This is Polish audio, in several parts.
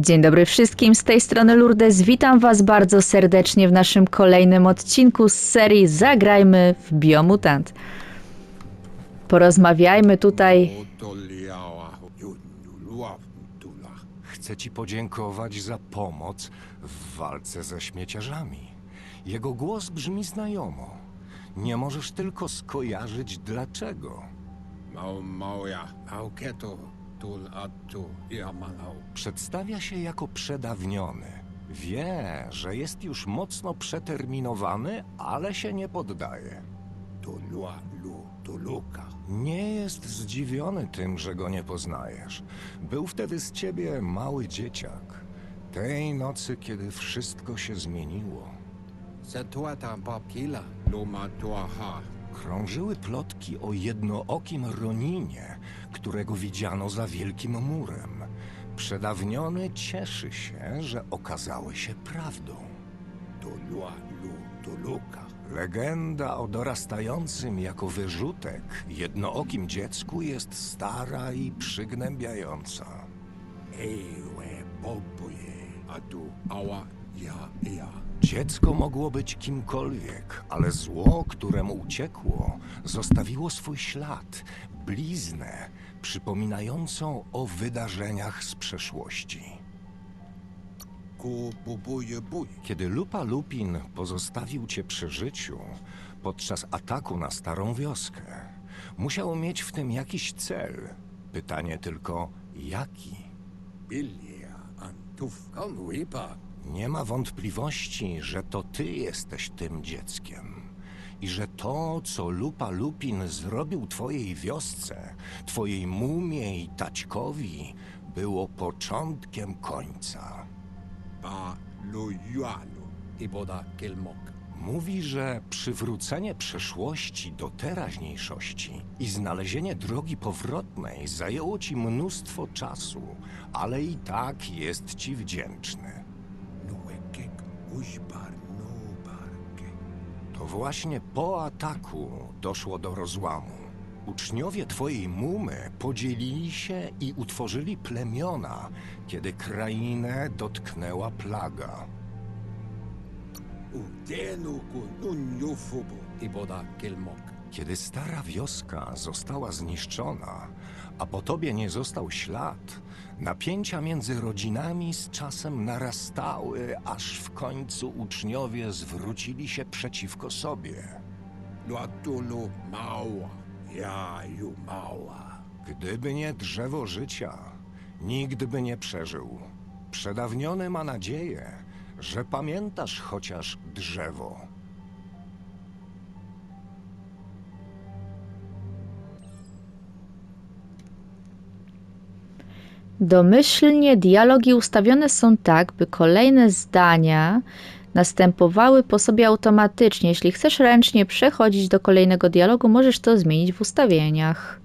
Dzień dobry wszystkim, z tej strony Lourdes. Witam Was bardzo serdecznie w naszym kolejnym odcinku z serii Zagrajmy w Biomutant. Porozmawiajmy tutaj. Chcę ci podziękować za pomoc w walce ze śmieciarzami. Jego głos brzmi znajomo. Nie możesz tylko skojarzyć dlaczego. Mau mauja, au keto, tul atu, iamanau. Przedstawia się jako przedawniony. Wie, że jest już mocno przeterminowany, ale się nie poddaje. Tulua lu, tuluka. Nie jest zdziwiony tym, że go nie poznajesz. Był wtedy z ciebie mały dzieciak. Tej nocy, kiedy wszystko się zmieniło. Setuata babkila, luma tuaha. Krążyły plotki o jednookim Roninie, którego widziano za wielkim murem. Przedawniony cieszy się, że okazały się prawdą. Tulua lu, tuluka. Legenda o dorastającym jako wyrzutek jednookim dziecku jest stara i przygnębiająca. Ewe bobuje, atu, ała, ja, ja. Dziecko mogło być kimkolwiek, ale zło, któremu uciekło, zostawiło swój ślad, bliznę przypominającą o wydarzeniach z przeszłości. Kiedy Lupa Lupin pozostawił cię przy życiu podczas ataku na starą wioskę, musiał mieć w tym jakiś cel. Pytanie tylko, jaki? Bilia, antuf, kan wipa. Nie ma wątpliwości, że to ty jesteś tym dzieckiem. I że to, co Lupa Lupin zrobił twojej wiosce, twojej mumie i taćkowi, było początkiem końca. Ba lu yualu, iboda kelmok. Mówi, że przywrócenie przeszłości do teraźniejszości i znalezienie drogi powrotnej zajęło ci mnóstwo czasu, ale i tak jest ci wdzięczny. Nuekek, uśbar, nubarke. To właśnie po ataku doszło do rozłamu. Uczniowie twojej mumy podzielili się i utworzyli plemiona, kiedy krainę dotknęła plaga. Kiedy stara wioska została zniszczona, a po tobie nie został ślad, napięcia między rodzinami z czasem narastały, aż w końcu uczniowie zwrócili się przeciwko sobie. Luatulu mała, ja ju mała. Gdyby nie drzewo życia, nikt by nie przeżył. Przedawniony ma nadzieję, że pamiętasz chociaż drzewo. Domyślnie dialogi ustawione są tak, by kolejne zdania następowały po sobie automatycznie. Jeśli chcesz ręcznie przechodzić do kolejnego dialogu, możesz to zmienić w ustawieniach.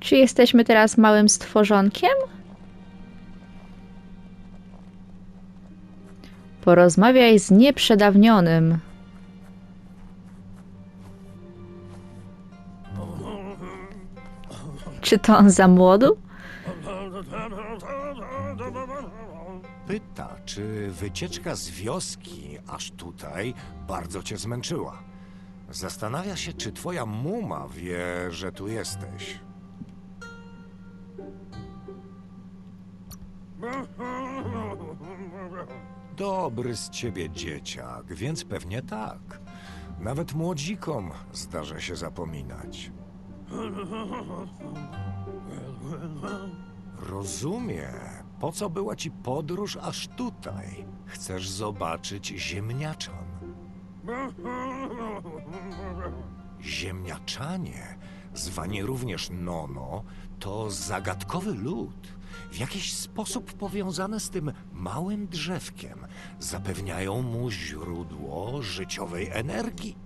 Czy jesteśmy teraz małym stworzonkiem? Porozmawiaj z nieprzedawnionym. Czy to on za młodu? Pyta, czy wycieczka z wioski aż tutaj bardzo cię zmęczyła. Zastanawia się, czy twoja muma wie, że tu jesteś. Dobry z ciebie dzieciak, więc pewnie tak. Nawet młodzikom zdarza się zapominać. Rozumie. Po co była ci podróż aż tutaj? Chcesz zobaczyć ziemniaczan. Ziemniaczanie, zwani również Nono, to zagadkowy lud, w jakiś sposób powiązane z tym małym drzewkiem. Zapewniają mu źródło życiowej energii.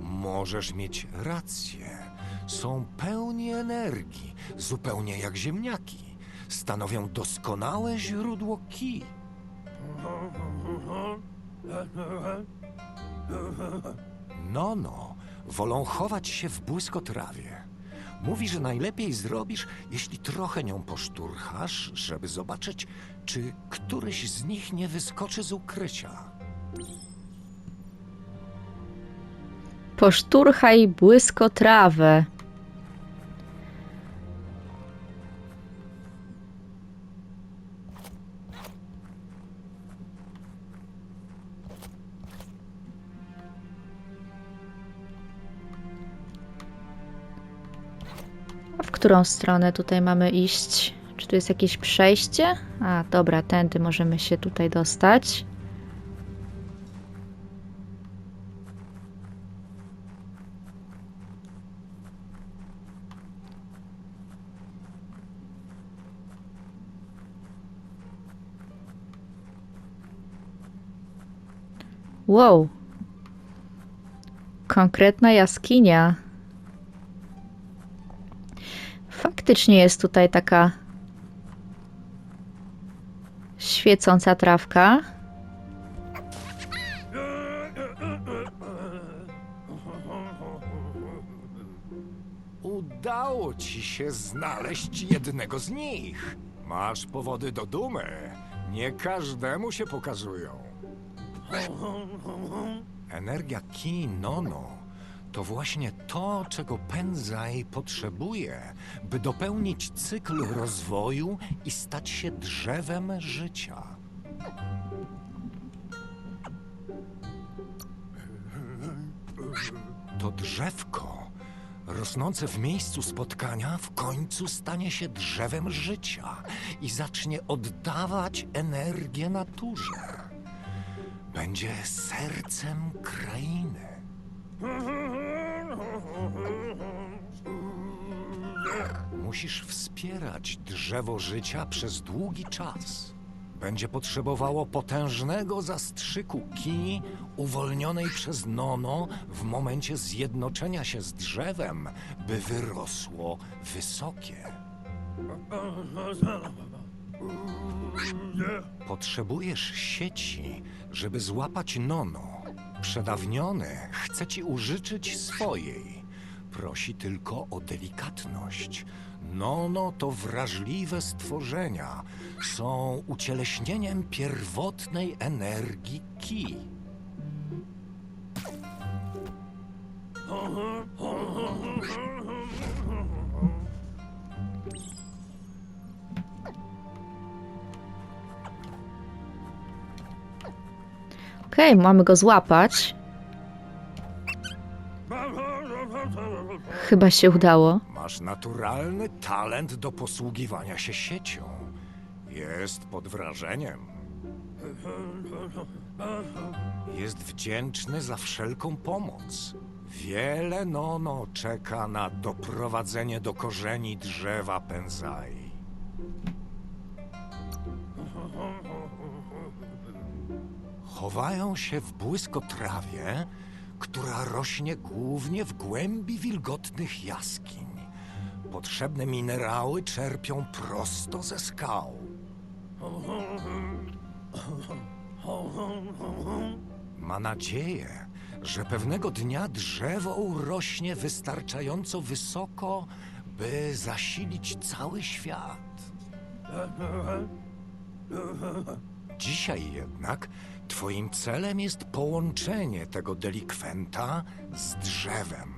Możesz mieć rację. Są pełni energii, zupełnie jak ziemniaki. Stanowią doskonałe źródło ki. No, no, wolą chować się w błyskotrawie. Mówi, że najlepiej zrobisz, jeśli trochę nią poszturchasz, żeby zobaczyć, czy któryś z nich nie wyskoczy z ukrycia. Poszturchaj błyskotrawę. A w którą stronę tutaj mamy iść? Czy tu jest jakieś przejście? A, dobra, tędy możemy się tutaj dostać. Wow. Konkretna jaskinia. Faktycznie jest tutaj taka świecąca trawka. Udało ci się znaleźć jednego z nich. Masz powody do dumy. Nie każdemu się pokazują. Energia Ki Nono to właśnie to, czego Pędzaj potrzebuje, by dopełnić cykl rozwoju i stać się drzewem życia. To drzewko, rosnące w miejscu spotkania, w końcu stanie się drzewem życia i zacznie oddawać energię naturze. Będzie sercem krainy. Musisz wspierać drzewo życia przez długi czas. Będzie potrzebowało potężnego zastrzyku ki uwolnionej przez Nono w momencie zjednoczenia się z drzewem, by wyrosło wysokie. Potrzebujesz sieci, żeby złapać Nono. Przedawniony chce ci użyczyć swojej. Prosi tylko o delikatność. Nono to wrażliwe stworzenia. Są ucieleśnieniem pierwotnej energii ki. Okej, mamy go złapać. Chyba się udało. Masz naturalny talent do posługiwania się siecią. Jest pod wrażeniem. Jest wdzięczny za wszelką pomoc. Wiele Nono czeka na doprowadzenie do korzeni drzewa Penzai. Chowają się w błyskotrawie, która rośnie głównie w głębi wilgotnych jaskiń. Potrzebne minerały czerpią prosto ze skał. Ma nadzieję, że pewnego dnia drzewo urośnie wystarczająco wysoko, by zasilić cały świat. Dzisiaj jednak twoim celem jest połączenie tego delikwenta z drzewem.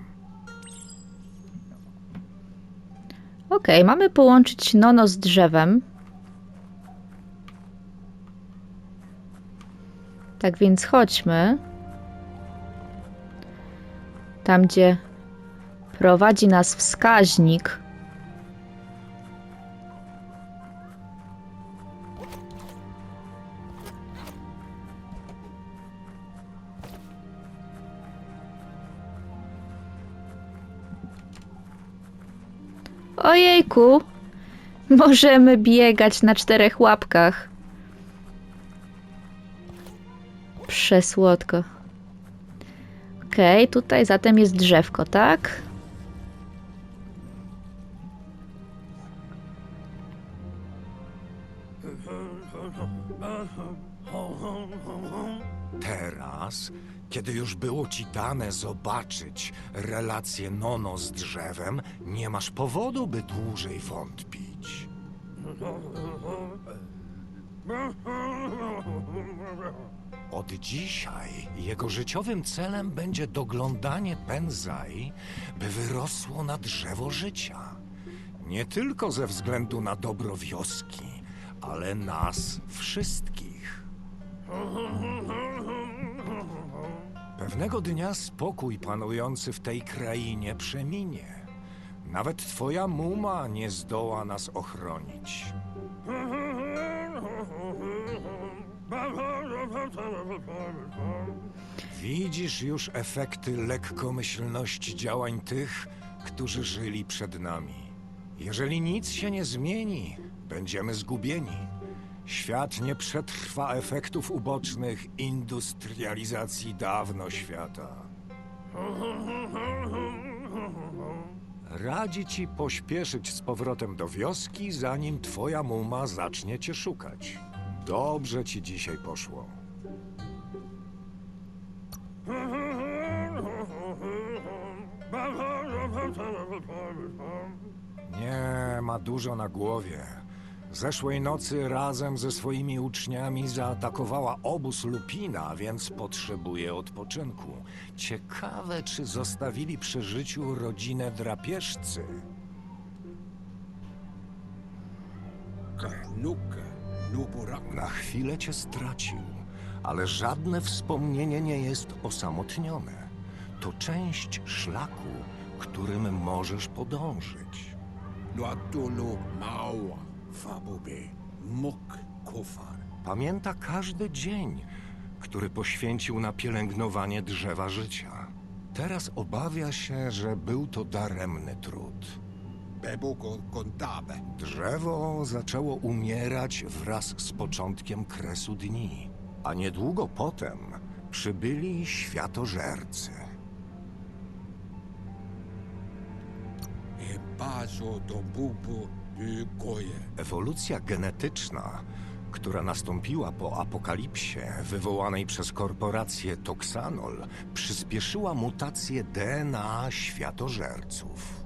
Okej, mamy połączyć Nono z drzewem. Tak więc chodźmy. Tam, gdzie prowadzi nas wskaźnik. Ojejku, możemy biegać na czterech łapkach. Przesłodko. Okej, tutaj zatem jest drzewko, tak? Ci dane zobaczyć relację Nono z drzewem, nie masz powodu, by dłużej wątpić. Od dzisiaj jego życiowym celem będzie doglądanie Penzai, by wyrosło na drzewo życia. Nie tylko ze względu na dobro wioski, ale nas wszystkich. Pewnego dnia spokój panujący w tej krainie przeminie. Nawet twoja muma nie zdoła nas ochronić. Widzisz już efekty lekkomyślności działań tych, którzy żyli przed nami. Jeżeli nic się nie zmieni, będziemy zgubieni. Świat nie przetrwa efektów ubocznych industrializacji dawno świata. Radzi ci pośpieszyć z powrotem do wioski, zanim twoja muma zacznie cię szukać. Dobrze ci dzisiaj poszło. Nie, ma dużo na głowie. Zeszłej nocy razem ze swoimi uczniami zaatakowała obóz Lupina, więc potrzebuje odpoczynku. Ciekawe, czy zostawili przy życiu rodzinę drapieżcy. Na chwilę cię stracił, ale żadne wspomnienie nie jest osamotnione. To część szlaku, którym możesz podążyć. Luatulu Maua, Fabube, Muk Kofar. Pamięta każdy dzień, który poświęcił na pielęgnowanie drzewa życia. Teraz obawia się, że był to daremny trud. Beboko Kontabe. Drzewo zaczęło umierać wraz z początkiem kresu dni, a niedługo potem przybyli światożercy. E Bazo do Bubu. Ewolucja genetyczna, która nastąpiła po apokalipsie wywołanej przez korporację Toxanol, przyspieszyła mutację DNA światożerców.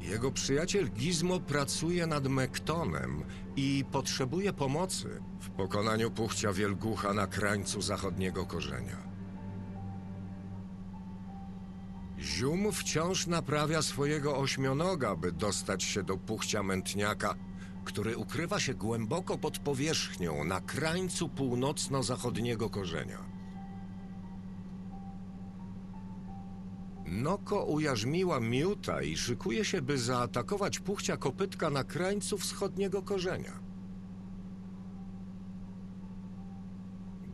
Jego przyjaciel Gizmo pracuje nad Mektonem i potrzebuje pomocy w pokonaniu puchcia wielgucha na krańcu zachodniego korzenia. Zium wciąż naprawia swojego ośmionoga, by dostać się do puchcia mętniaka, który ukrywa się głęboko pod powierzchnią na krańcu północno-zachodniego korzenia. Noko ujarzmiła miuta i szykuje się, by zaatakować puchcia kopytka na krańcu wschodniego korzenia.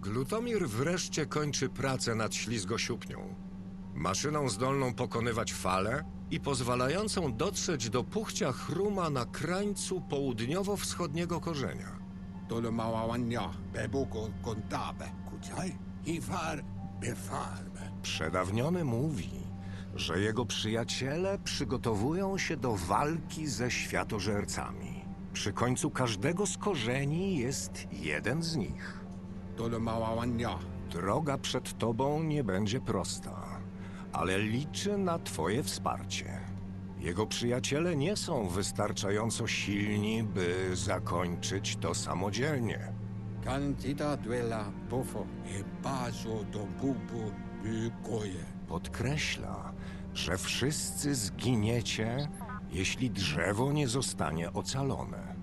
Glutomir wreszcie kończy pracę nad ślizgosiupnią. Maszyną zdolną pokonywać fale i pozwalającą dotrzeć do puchcia chruma na krańcu południowo-wschodniego korzenia. Tolo Mawawanya, Beboko Kontabe. Kuchai. Hifar Befarbe. Przedawniony mówi, że jego przyjaciele przygotowują się do walki ze światożercami. Przy końcu każdego z korzeni jest jeden z nich. Tolo Mawawanya. Droga przed tobą nie będzie prosta, ale liczy na twoje wsparcie. Jego przyjaciele nie są wystarczająco silni, by zakończyć to samodzielnie. Kantita Duela Bofo. E Bazo do Bubu Goje. Podkreśla, że wszyscy zginiecie, jeśli drzewo nie zostanie ocalone.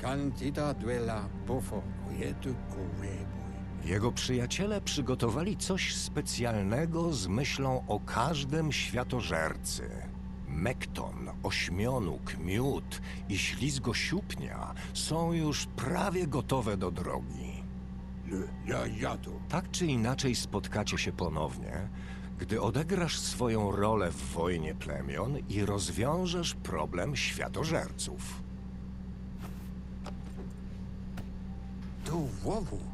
Kantita Duela Bofo. Ojetu Koweboy. Jego przyjaciele przygotowali coś specjalnego z myślą o każdym światożercy. Mekton, ośmionóg, miód i ślizgosiupnia są już prawie gotowe do drogi. Le Yayato. Tak czy inaczej spotkacie się ponownie, gdy odegrasz swoją rolę w wojnie plemion i rozwiążesz problem światożerców. Tu Wowu.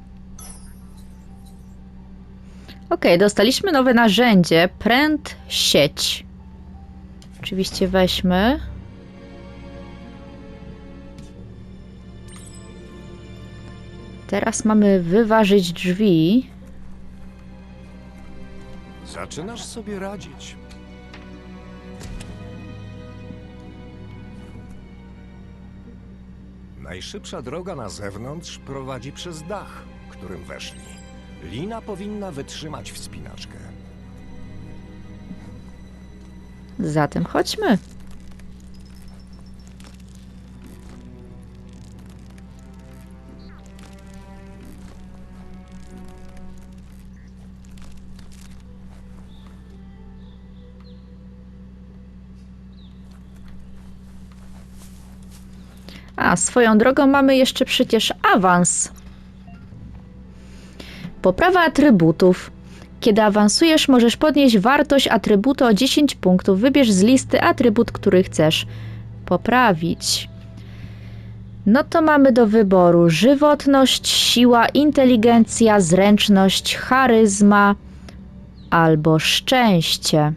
Ok, dostaliśmy nowe narzędzie. Pręt sieć. Oczywiście weźmy. Teraz mamy wyważyć drzwi. Zaczynasz sobie radzić. Najszybsza droga na zewnątrz prowadzi przez dach, którym weszli. Lina powinna wytrzymać wspinaczkę. Zatem chodźmy. A swoją drogą mamy jeszcze przecież awans. Poprawa atrybutów. Kiedy awansujesz, możesz podnieść wartość atrybutu o 10 punktów. Wybierz z listy atrybut, który chcesz poprawić. No to mamy do wyboru żywotność, siła, inteligencja, zręczność, charyzma albo szczęście.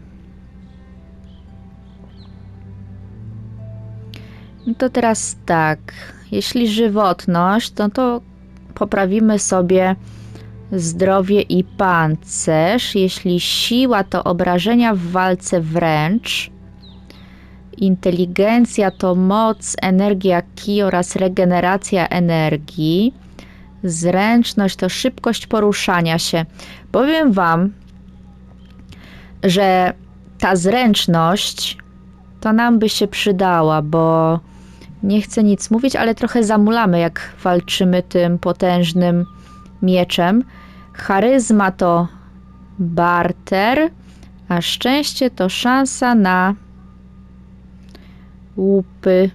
No to teraz tak, jeśli żywotność, no to poprawimy sobie zdrowie i pancerz. Jeśli siła to obrażenia w walce wręcz. Inteligencja to moc, energia ki oraz regeneracja energii. Zręczność to szybkość poruszania się. Powiem Wam, że ta zręczność to nam by się przydała, bo nie chcę nic mówić, ale trochę zamulamy, jak walczymy tym potężnym mieczem. Charyzma to barter, a szczęście to szansa na łupy.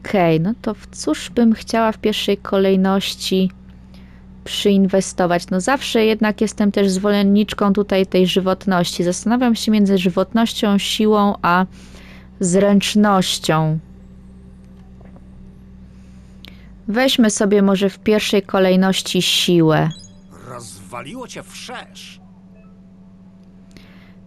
Okej, okay, no to w cóż bym chciała w pierwszej kolejności przyinwestować? No zawsze jednak jestem też zwolenniczką tutaj tej żywotności. Zastanawiam się między żywotnością, siłą, a zręcznością. Weźmy sobie może w pierwszej kolejności siłę. Rozwaliło cię wszerz.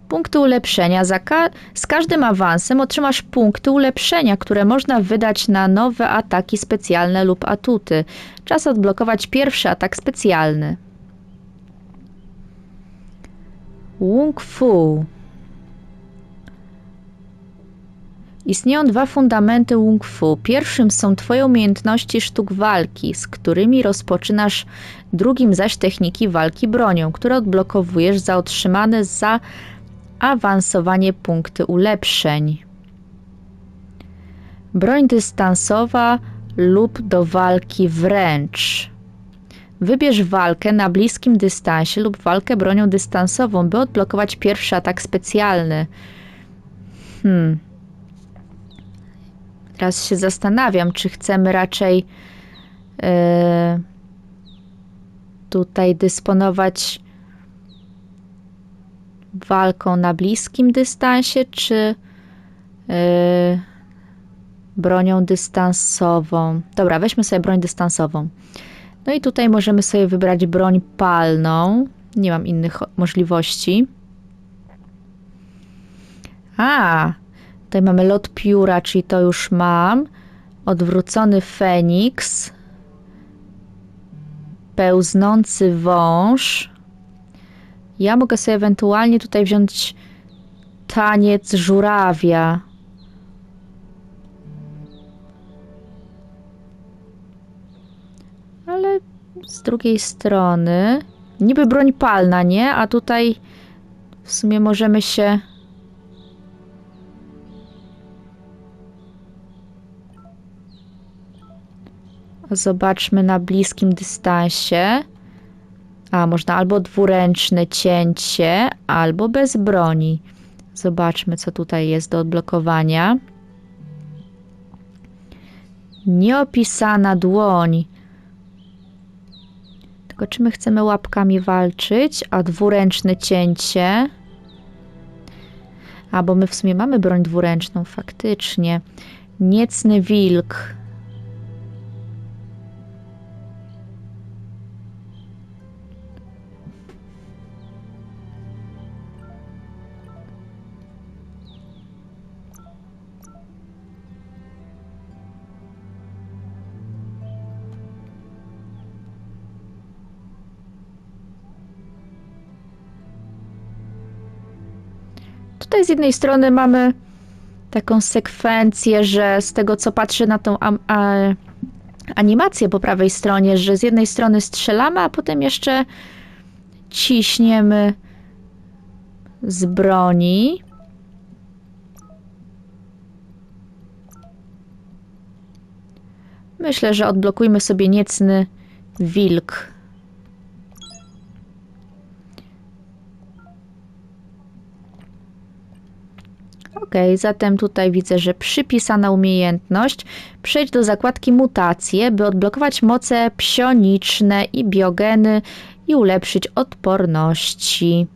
Punkty ulepszenia. Ka z każdym awansem otrzymasz punkty ulepszenia, które można wydać na nowe ataki specjalne lub atuty. Czas odblokować pierwszy atak specjalny. Wung Fu. Istnieją dwa fundamenty Wung Fu. Pierwszym są Twoje umiejętności sztuk walki, z którymi rozpoczynasz, drugim zaś techniki walki bronią, które odblokowujesz za otrzymane za awansowanie punkty ulepszeń. Broń dystansowa lub do walki wręcz. Wybierz walkę na bliskim dystansie lub walkę bronią dystansową, by odblokować pierwszy atak specjalny. Hmm. Teraz się zastanawiam, czy chcemy raczej yy, tutaj dysponować walką na bliskim dystansie, czy yy, bronią dystansową. Dobra, weźmy sobie broń dystansową. No i tutaj możemy sobie wybrać broń palną. Nie mam innych możliwości. A, tutaj mamy lot pióra, czyli to już mam. Odwrócony feniks. Pełznący wąż. Ja mogę sobie ewentualnie tutaj wziąć taniec żurawia. Ale z drugiej strony niby broń palna, nie? A tutaj w sumie możemy się Zobaczmy na bliskim dystansie. A, można albo dwuręczne cięcie, albo bez broni. Zobaczmy, co tutaj jest do odblokowania. Nieopisana dłoń. Tylko czy my chcemy łapkami walczyć, a dwuręczne cięcie... A, bo my w sumie mamy broń dwuręczną, faktycznie. Niecny wilk. Tutaj z jednej strony mamy taką sekwencję, że z tego co patrzę na tą animację po prawej stronie, że z jednej strony strzelamy, a potem jeszcze ciśniemy z broni. Myślę, że odblokujmy sobie niecny wilk. Ok, zatem tutaj widzę, że przypisana umiejętność. Przejdź do zakładki mutacje, by odblokować moce psioniczne i biogeny i ulepszyć odporności.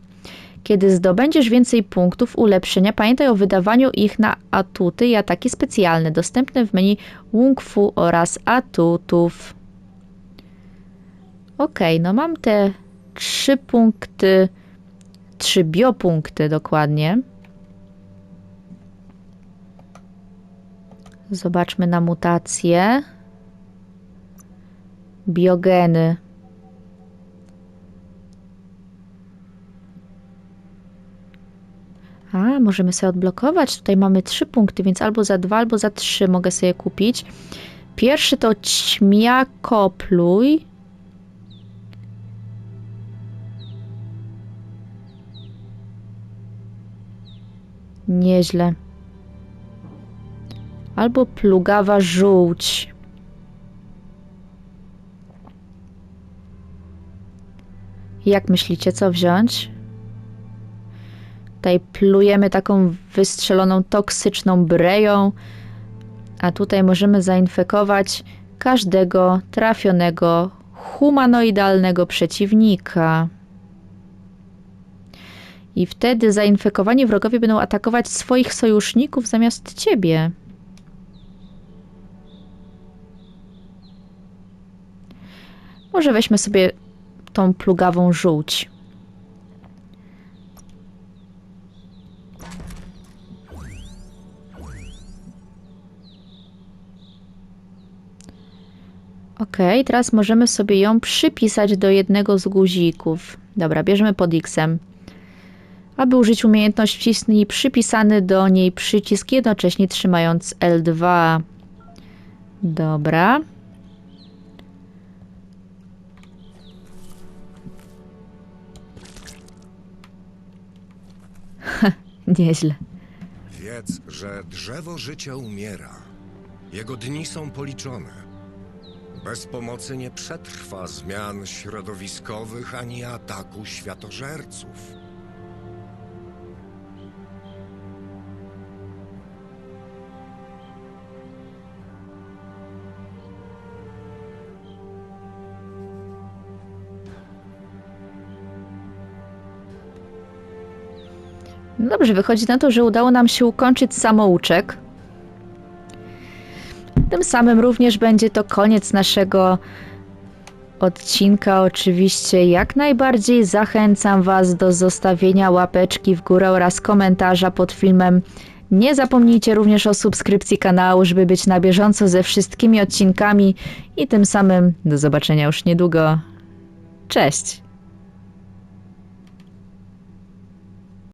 Kiedy zdobędziesz więcej punktów ulepszenia, pamiętaj o wydawaniu ich na atuty i ataki specjalne, dostępne w menu Wung Fu oraz atutów. Ok, no mam te trzy punkty, trzy biopunkty dokładnie. Zobaczmy na mutacje. Biogeny. A, możemy sobie odblokować. Tutaj mamy trzy punkty, więc albo za dwa, albo za trzy mogę sobie kupić. Pierwszy to ćmiakopluj. Nieźle. Albo plugawa żółć. Jak myślicie, co wziąć? Tutaj plujemy taką wystrzeloną, toksyczną breją, a tutaj możemy zainfekować każdego trafionego humanoidalnego przeciwnika. I wtedy zainfekowani wrogowie będą atakować swoich sojuszników zamiast ciebie. Może weźmy sobie tą plugawą żółć. Ok, teraz możemy sobie ją przypisać do jednego z guzików. Dobra, bierzemy pod X-em. Aby użyć umiejętność wcisnij przypisany do niej przycisk, jednocześnie trzymając L2. Dobra. Nieźle. Wiedz, że drzewo życia umiera. Jego dni są policzone. Bez pomocy nie przetrwa zmian środowiskowych ani ataku światożerców. No dobrze, wychodzi na to, że udało nam się ukończyć samouczek. Tym samym również będzie to koniec naszego odcinka. Oczywiście jak najbardziej zachęcam Was do zostawienia łapeczki w górę oraz komentarza pod filmem. Nie zapomnijcie również o subskrypcji kanału, żeby być na bieżąco ze wszystkimi odcinkami i tym samym do zobaczenia już niedługo. Cześć!